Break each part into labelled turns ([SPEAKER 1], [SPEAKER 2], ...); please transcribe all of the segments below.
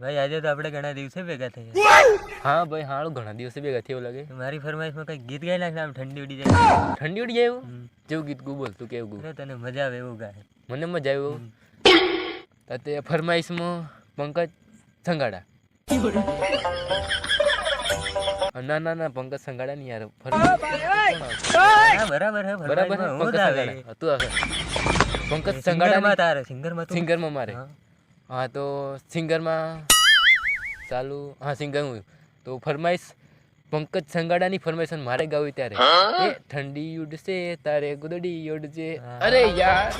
[SPEAKER 1] ભાઈ આજે તો આપણે ઘણા દિવસે ભેગા થયા.
[SPEAKER 2] હા ભાઈ હાળું ઘણા દિવસે ભેગા થયા એવું લાગે.
[SPEAKER 1] મારી ફરમાઈશમાં કઈ ગીત ગાઈ નાખ ને આમ ઠંડી ઉડી જાય.
[SPEAKER 2] ઠંડી ઉડી જાય એવું? જેવું ગીત ગુ બોલ તું કેવું ગુ?
[SPEAKER 1] તને મજા આવે એવું ગાય.
[SPEAKER 2] મને મજા આવ્યું તો તે ફરમાઈશમાં પંકજ સંગાડા. ના ના ના પંકજ સંગાડા નહીં યાર.
[SPEAKER 1] બરાબર
[SPEAKER 2] બરાબર પંકજ
[SPEAKER 1] આવે
[SPEAKER 2] સંગાડા. તું આવે. પંકજમાં
[SPEAKER 1] તારે સિંગરમાં તું
[SPEAKER 2] સિંગરમાં મારે.
[SPEAKER 1] હા
[SPEAKER 2] તો સિંગરમાં ચાલુ હા સિંગર હું. તો ફરમાઈશ પંકજ સંગાડાની ફરમાઈશન મારે ગાવી ત્યારે. ઠંડી ઉડશે તારે ગુદડી ઉડજે. અરે યાર.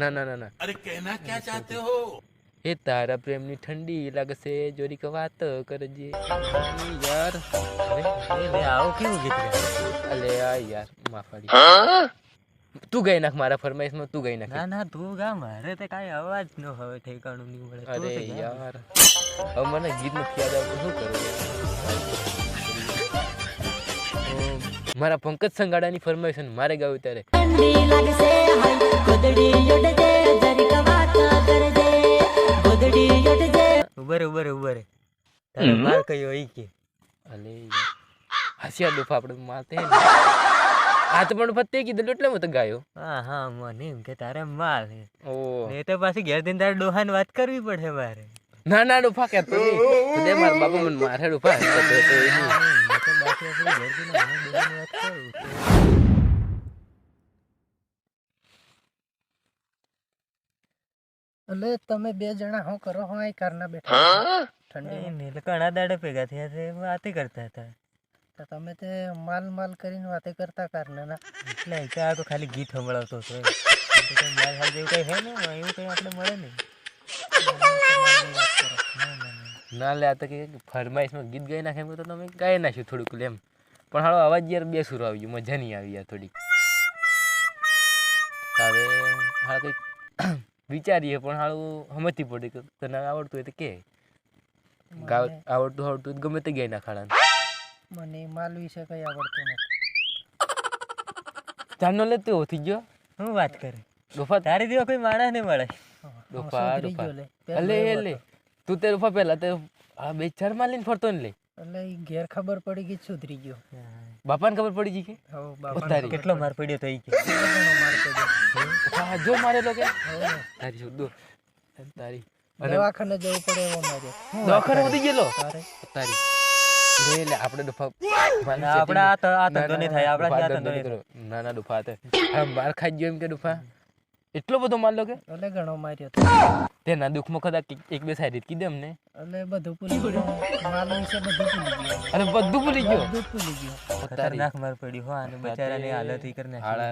[SPEAKER 2] ના ના ના ના.
[SPEAKER 3] અરે કહેના ક્યાં ચાહતે હો?
[SPEAKER 2] એ તારા પ્રેમની ઠંડી લાગશે જોરીક વાત કરજે. યાર. અરે
[SPEAKER 1] આવું કેવું ગીત
[SPEAKER 2] અલે આ યાર માફાડી તું ગઈ નાખ મારા ફરમાઈશમાં તું ગઈ નાખ.
[SPEAKER 1] ના ના તું ગા મારે તે કાઈ અવાજ નો હવે ઠેકાણું નહીં મળે.
[SPEAKER 2] અરે યાર. હવે મને ગીત નથી યાદ આવતું શું કરું? મારા પંકજ સંગાડાની ફરમાઈશ મારે ગાવું ત્યારે.
[SPEAKER 1] ઉબર ઉબર ઉબર તારે માર કયો ઈ કે.
[SPEAKER 2] અલે હસિયા હાસ્યા દુફા આપણે માતે ને આ તો પણ ફતે કીધું એટલે હું તો ગાયો.
[SPEAKER 1] હા હા મને એમ કે તારે માલ હે.
[SPEAKER 2] ઓ.
[SPEAKER 1] એ તો પાછી ઘેર જઈને તારે ડોહાને વાત કરવી પડે મારે.
[SPEAKER 2] ના ના ડુફા કહેતો નહીં. તું દે મારા બાપા મને મારે ડુફા કહેતો હતો એ નહીં.
[SPEAKER 1] હા, મેં તો બાકી આપણે ઘેર જઈને આને ડોહાને વાત કરું.
[SPEAKER 4] એટલે તમે બે જણા શું કરો હો અહીં કારના બેઠા. ઠંડી
[SPEAKER 1] કઈ નહીં, એટલે ઘણા દાડે ભેગા થયા છે વાતે કરતા હતા.
[SPEAKER 4] તો તમે તે માલ માલ કરીને વાતે કરતા કારણે ના.
[SPEAKER 1] એટલે અહીં આ તો ખાલી ગીત સંભળાવતો હતો માલ હાલ જેવું કંઈ હે ને એવું કંઈ આપણે મળે નહીં. ના ના ના
[SPEAKER 2] ના લે આ તો કે ફરમાઈશમાં ગીત ગાઈ નાખે એમ તો તમે ગાઈ નાખ્યું થોડુંક એમ. પણ હાલો અવાજ યાર બે સુર આવી ગયું મજા નહીં આવી યાર થોડીક. હવે હાલ કંઈક વિચારીએ પણ હાલું સમજતી પડી કે તને આવડતું હોય તો કે. આવડતું આવડતું ગમે તે ગાઈ નાખાડા
[SPEAKER 4] મને માલ વિશે કઈ આવડતું નથી.
[SPEAKER 2] ચાંદનો લે તું ઓથી ગયો?
[SPEAKER 1] હું વાત કરે?
[SPEAKER 2] ડોફા?
[SPEAKER 1] તારી દેવા કોઈ માણસ નહીં મળે?
[SPEAKER 2] ડોફા
[SPEAKER 4] સુધરી
[SPEAKER 2] ડોફા.
[SPEAKER 4] ગયો લે.
[SPEAKER 2] તું તે ડોફા પહેલા તે આ બે ચારમાં લઈને ફરતો ને લે.
[SPEAKER 4] એટલે ઈ ઘેર ખબર પડી ગઈ સુધરી ગયો.
[SPEAKER 2] બાપાને ખબર પડી ગઈ કે?
[SPEAKER 4] હો બાપા
[SPEAKER 1] કેટલો માર પડ્યો થઈ ગયો કે?
[SPEAKER 4] માર પડ્યો?
[SPEAKER 2] જો મારેલો કે. તારી શું દો. તારી.
[SPEAKER 4] દવાખાને જવું પડે એવો માર્યો.
[SPEAKER 2] દવાખાને વધી ગયેલો?
[SPEAKER 4] તારે.
[SPEAKER 2] તારી લે લે આપણે ડોફા
[SPEAKER 1] આપણે આ ધંધો નહીં થાય, આપણાથી આ ધંધો નહીં
[SPEAKER 2] ના ના ડોફા તે. માર ખાઈ ગયો એમ કે ડોફા એટલો બધો માર લો કે
[SPEAKER 4] એટલે ઘણો માર્યો તો.
[SPEAKER 2] તેના દુઃખમાં કદાચ એક- એક બે સાઈડ કીધે અમને.
[SPEAKER 4] એટલે બધું ભૂલી ગયો. માલ વિશે બધું ભૂલી ગયો.
[SPEAKER 2] અને બધું ભૂલી ગયો?
[SPEAKER 4] બધું ભૂલી ગયો.
[SPEAKER 1] ખતરનાક માર પડ્યો હો આને બચારાની હાલત ઈ કરી નાખી
[SPEAKER 2] હાળા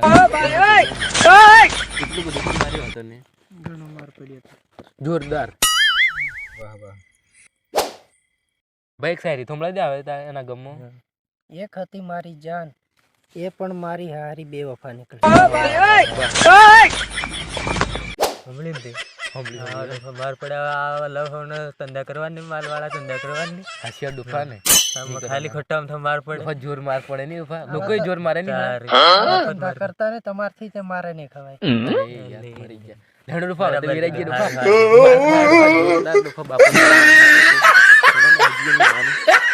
[SPEAKER 2] એટલું બધું માર્યો હતો ને.
[SPEAKER 4] ઘણો માર પડ્યો
[SPEAKER 2] જોરદાર. ભાઈ એક સાયરી થોંભળાઈ દે આવે તા એના ગમમાં
[SPEAKER 4] એક હતી મારી જાન એ પણ મારી હારી બે વફા નીકળી.
[SPEAKER 1] લોકો પડ્યા ધંધા કરવાની માલ વાળા ધંધા કરવાની
[SPEAKER 2] હાસ્યા દુખા ને
[SPEAKER 1] ખાલી ખોટામાં તો માર પડે
[SPEAKER 2] જોર માર પડે નહીં લોકોય જોર મારે નહીં.
[SPEAKER 4] કરતા ને તમારથી તે મારે નહીં ખવાય.
[SPEAKER 2] ધાણો union.